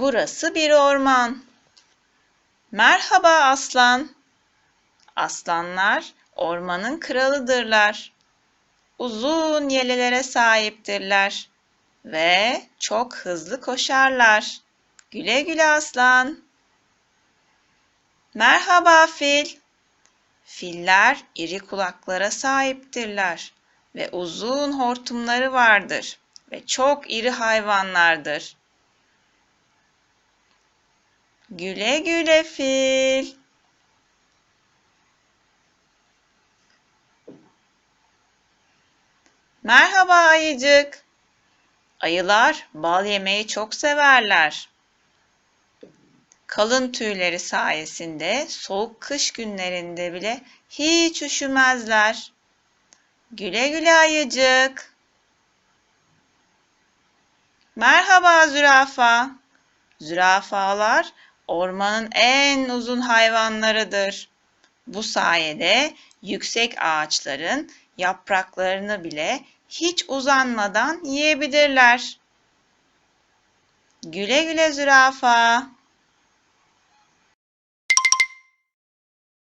Burası bir orman. Merhaba aslan. Aslanlar ormanın kralıdırlar. Uzun yelelere sahiptirler ve çok hızlı koşarlar. Güle güle aslan. Merhaba fil. Filler iri kulaklara sahiptirler ve uzun hortumları vardır ve çok iri hayvanlardır. Güle güle fil. Merhaba ayıcık. Ayılar bal yemeyi çok severler. Kalın tüyleri sayesinde soğuk kış günlerinde bile hiç üşümezler. Güle güle ayıcık. Merhaba zürafa. Zürafalar ormanın en uzun hayvanlarıdır. Bu sayede yüksek ağaçların yapraklarını bile hiç uzanmadan yiyebilirler. Güle güle zürafa.